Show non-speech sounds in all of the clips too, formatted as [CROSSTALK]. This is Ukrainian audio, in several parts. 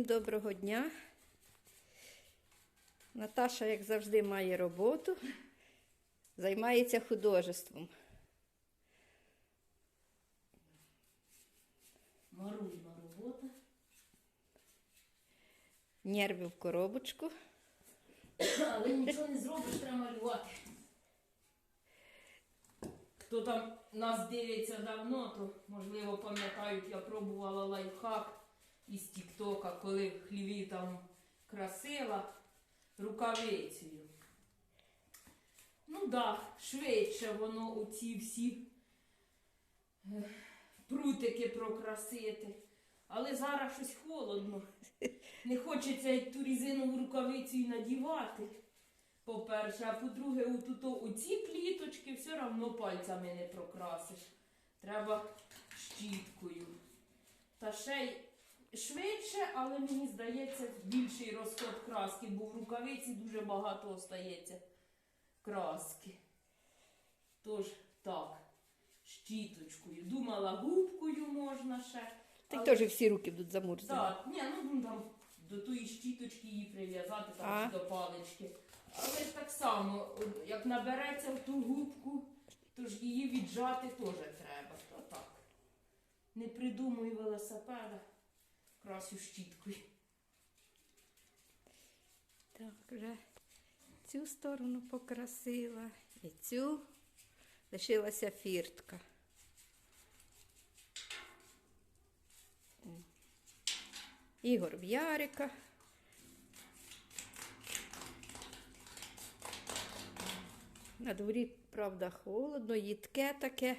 Всім доброго дня. Наташа, як завжди, має роботу, займається художеством. Марульна робота. Нерви в коробочку. Але нічого не зробиш, треба малювати. Хто там нас дивиться давно, то можливо пам'ятають, я пробувала лайфхак із Тіктока, коли хліві там красила рукавицею. Ну так, да, швидше воно оці всі е, прутики прокрасити. Але зараз щось холодно. Не хочеться ту різинову рукавицю й надівати. По-перше, а по-друге, отут оці пліточки все одно пальцями не прокрасиш. Треба щіткою. Та ще й швидше, але мені здається, більший розход краски, бо в рукавиці дуже багато остається краски. Тож так, щіточкою. Думала, губкою можна ще. Та й але- теж всі руки будуть замурзані. так, ні, ну ну, там до тої щіточки її прив'язати там А? до палички. Але ж так само, як набереться в ту губку, то ж її віджати теж треба. То так. Не придумуй велосипеда, красю щіткою. Так, вже цю сторону покрасила і цю лишилася фіртка. Ігор в Ярика. На дворі, правда, холодно, їдке таке.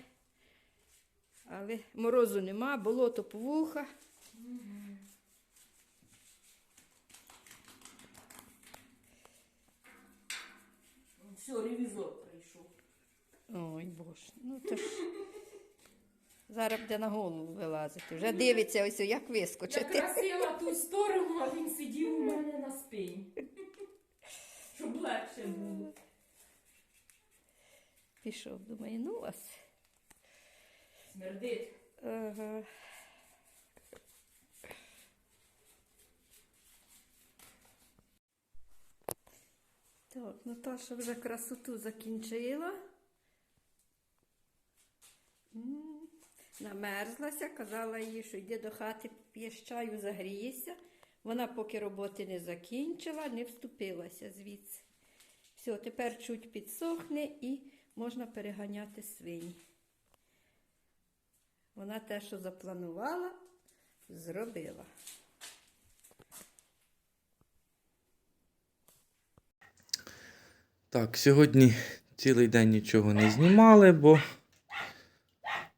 Але морозу нема, болото по вуха. Все, ревізор прийшов. Ой, боже, ну то ж. Зараз буде на голову вилазити. Вже дивиться ось, як Я вискочити. красила ту сторону, а він сидів у мене на спині. Щоб легше було. Пішов, думаю, ну вас. Смердить. Ага. Так, Наташа вже красоту закінчила. Намерзлася, казала їй, що йди до хати, п'єш чаю, загрієшся. Вона поки роботи не закінчила, не вступилася звідси. Все, тепер чуть підсохне і можна переганяти свині. Вона те, що запланувала, зробила. Так, сьогодні цілий день нічого не знімали, бо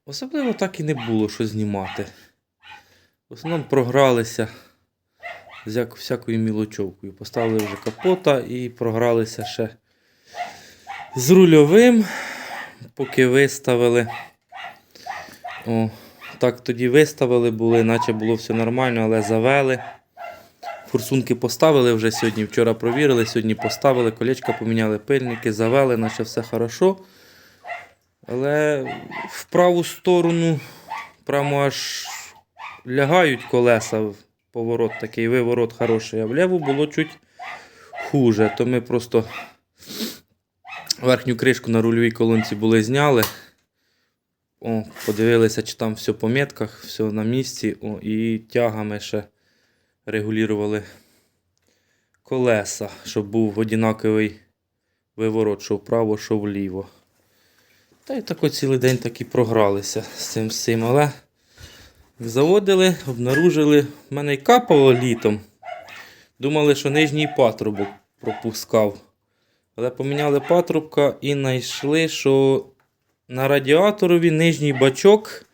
особливо так і не було що знімати. В основному програлися з всякою мілочовкою. Поставили вже капота і програлися ще з рульовим, поки виставили. О, так тоді виставили були, наче було все нормально, але завели. Форсунки поставили вже сьогодні, вчора провірили, сьогодні поставили, колечка поміняли, пильники, завели, наче все хорошо. Але в праву сторону прямо аж лягають колеса, в поворот такий, виворот хороший, а вліву було чуть хуже. То ми просто верхню кришку на рульовій колонці були зняли. О, подивилися, чи там все по метках, все на місці. О, і тягами ще регулювали колеса, щоб був однаковий виворот, що вправо, що вліво. Та й тако цілий день так і програлися з цим цим. Але заводили, обнаружили, в мене й капало літом. Думали, що нижній патрубок пропускав. Але поміняли патрубка і знайшли, що на радіаторові нижній бачок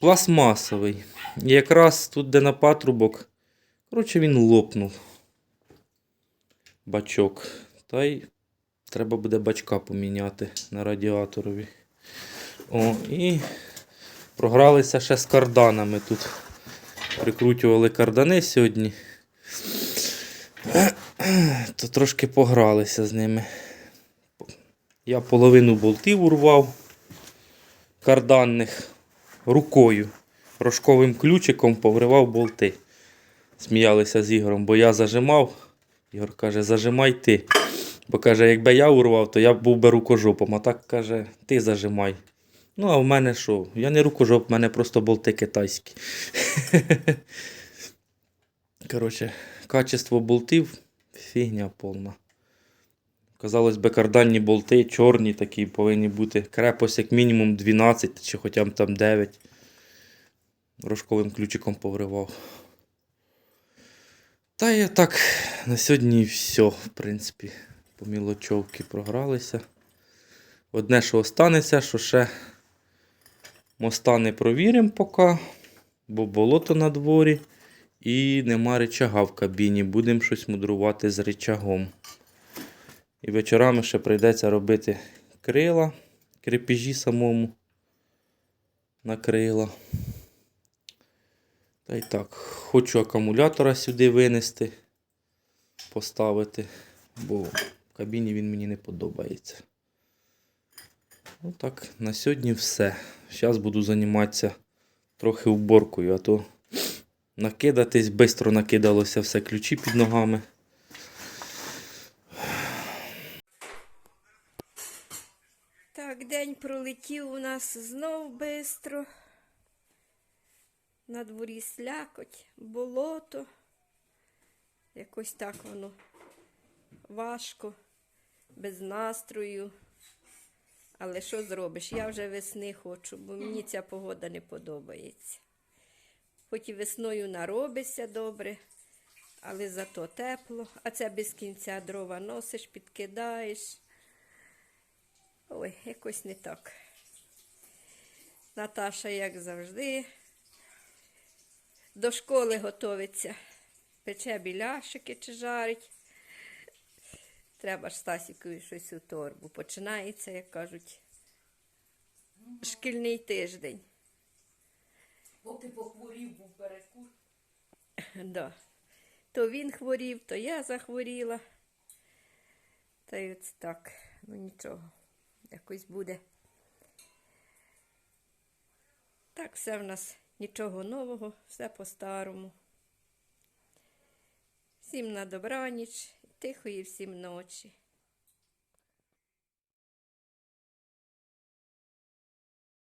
пластмасовий. І якраз тут, де на патрубок, Коротше, він лопнув. Бачок. Та й треба буде бачка поміняти на радіаторові. О, і програлися ще з карданами. Тут прикручували кардани сьогодні. То трошки погралися з ними. Я половину болтів урвав карданних рукою. Рожковим ключиком повривав болти. Сміялися з Ігорем, бо я зажимав. Ігор каже, зажимай ти. Бо каже, якби я урвав, то я був би рукожопом. А так каже, ти зажимай. Ну, а в мене що? Я не рукожоп, в мене просто болти китайські. [LAUGHS] Коротше, качество болтів фігня повна. Казалось би, карданні болти, чорні такі повинні бути. Крепость як мінімум 12 чи хоча б там 9. Рожковим ключиком повривав. Та я так, на сьогодні все, в принципі, по мілочовки програлися. Одне, що останеться, що ще моста не провіримо поки, бо болото на дворі і нема речага в кабіні. Будемо щось мудрувати з речагом. І вечорами ще прийдеться робити крила, крепежі самому на крила. Та й так, хочу акумулятора сюди винести, поставити, бо в кабіні він мені не подобається. Ну на сьогодні все. Зараз буду займатися трохи уборкою, а то накидатись, швидко накидалося все ключі під ногами. Так, день пролетів у нас знов бистро. На дворі слякоть, болото. Якось так воно важко, без настрою. Але що зробиш? Я вже весни хочу, бо мені ця погода не подобається. Хоч і весною наробиться добре, але зато тепло, а це без кінця дрова носиш, підкидаєш. Ой, якось не так. Наташа, як завжди, до школи готовиться. Пече біляшики чи жарить. Треба ж Стасікові щось у торбу. Починається, як кажуть, шкільний тиждень. Поки похворів, був перекур. Да. То він хворів, то я захворіла. Та й от так, ну нічого, якось буде. Так, все в нас нічого нового, все по-старому. Всім на добраніч, тихої всім ночі.